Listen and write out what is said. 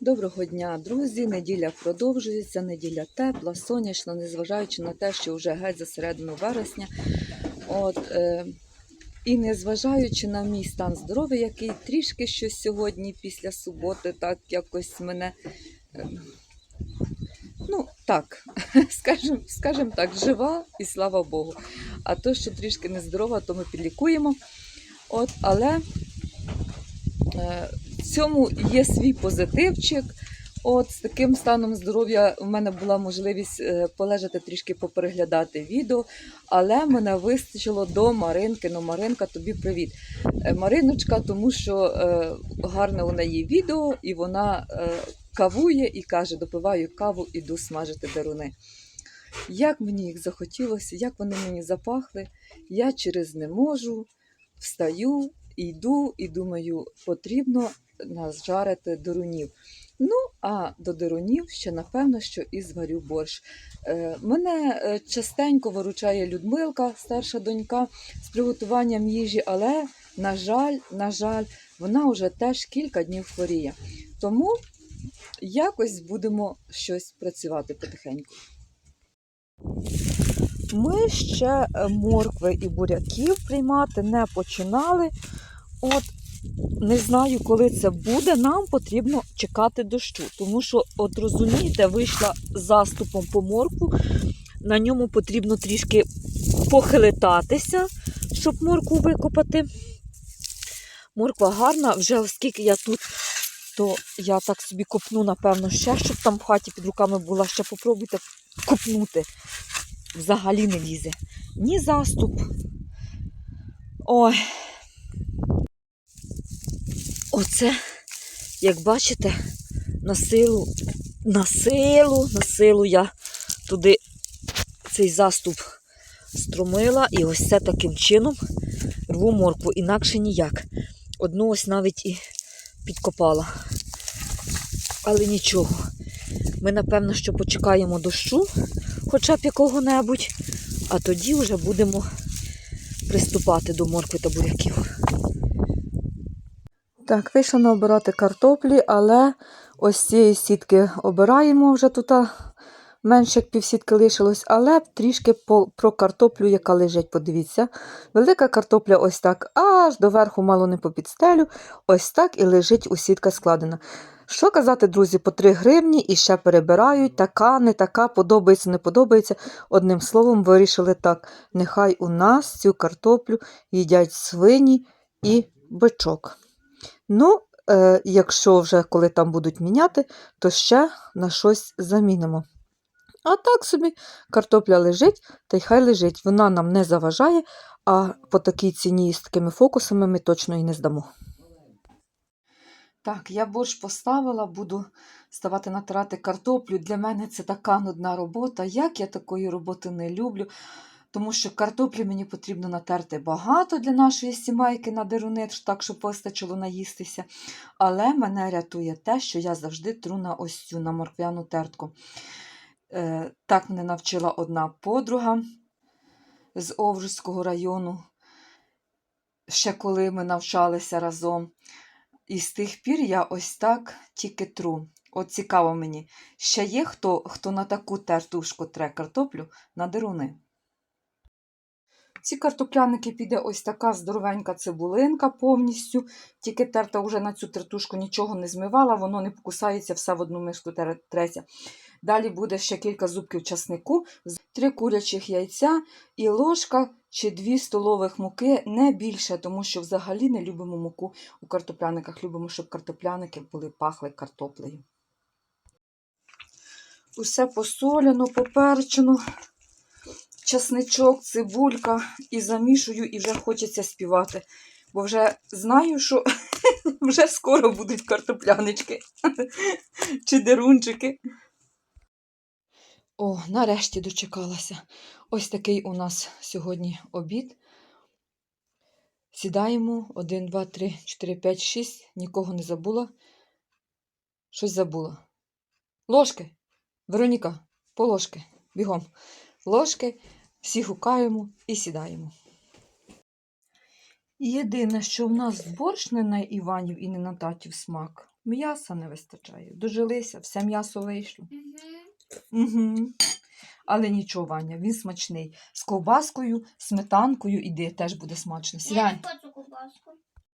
Доброго дня, друзі! Неділя продовжується, неділя тепла, сонячна, незважаючи на те, що вже геть за середину вересня. От, е, і незважаючи на мій стан здоров'я, який трішки щось сьогодні після суботи, так якось мене. е, Ну, так, скажімо скажем так, жива і слава Богу. А то, що трішки нездорова, то ми підлікуємо. От, але е, цьому є свій позитивчик. От з таким станом здоров'я в мене була можливість е, полежати трішки попереглядати відео, але мене вистачило до Маринки. Ну, Маринка, тобі привіт. Е, Мариночка, тому що е, гарне у неї відео, і вона е, кавує і каже: допиваю каву, іду смажити деруни. Як мені їх захотілося, як вони мені запахли, я через не можу, встаю, йду і думаю, потрібно нажарити дерунів. Ну, а до дерунів ще, напевно, що і зварю борщ. Е, мене е, частенько виручає Людмилка, старша донька, з приготуванням їжі, але, на жаль, на жаль, вона вже теж кілька днів хворіє. Тому якось будемо щось працювати потихеньку. Ми ще е, моркви і буряків приймати не починали. От не знаю, коли це буде. Нам потрібно чекати дощу. Тому що, от розумієте, вийшла заступом по моркву. На ньому потрібно трішки похилитатися, щоб моркву викопати. Морква гарна, вже оскільки я тут, то я так собі копну, напевно, ще, щоб там в хаті під руками була. Ще попробуйте копнути. Взагалі не лізе. Ні заступ. Ой. Оце, як бачите, на силу, на силу, на силу я туди цей заступ струмила і ось це таким чином рву моркву, інакше ніяк. Одну ось навіть і підкопала. Але нічого. Ми, напевно, що почекаємо дощу, хоча б якого-небудь, а тоді вже будемо приступати до моркви та буряків. Так, вийшла не обирати картоплі, але ось цієї сітки обираємо вже тут менше як півсітки лишилось, але трішки по, про картоплю, яка лежить, подивіться. Велика картопля ось так, аж до верху мало не по підстелю, ось так і лежить у сітка складена. Що казати, друзі, по 3 гривні і ще перебирають, така, не така, подобається, не подобається. Одним словом, вирішили так. Нехай у нас цю картоплю їдять свині і бичок. Ну, е, якщо вже коли там будуть міняти, то ще на щось замінимо. А так собі картопля лежить, та й хай лежить. Вона нам не заважає, а по такій ціні з такими фокусами ми точно і не здамо. Так, я борщ поставила, буду ставати натирати картоплю. Для мене це така нудна робота. Як я такої роботи не люблю, тому що картоплі мені потрібно натерти багато для нашої сімейки на дерунит, так, щоб вистачило наїстися. Але мене рятує те, що я завжди тру на ось цю на морквяну тертку. Е, так мене навчила одна подруга з Овруцького району, ще коли ми навчалися разом. І з тих пір я ось так тільки тру. От цікаво мені, ще є хто, хто на таку тертушку тре картоплю на деруни. Ці картопляники піде ось така здоровенька цибулинка повністю, тільки терта вже на цю тертушку нічого не змивала, воно не покусається, все в одну миску треться. Далі буде ще кілька зубків часнику, три курячих яйця і ложка чи дві столових муки, не більше, тому що взагалі не любимо муку у картопляниках. Любимо, щоб картопляники були пахли картоплею. Усе посоляно, поперчено, часничок, цибулька і замішую, і вже хочеться співати. Бо вже знаю, що вже скоро будуть картоплянички чи дерунчики. О, нарешті дочекалася. Ось такий у нас сьогодні обід. Сідаємо 1, 2, 3, 4, 5, 6. Нікого не забула. Щось забула. Ложки. Вероніка, по ложки. Бігом. Ложки, всі гукаємо і сідаємо. Єдине, що в нас борщ не на Іванів і не на татів смак. М'яса не вистачає. Дожилися, все м'ясо вийшло. Угу. Угу. Але нічого, Ваня, він смачний. З ковбаскою, сметанкою іди, теж буде смачно. Я Сідай. не хочу кубаску.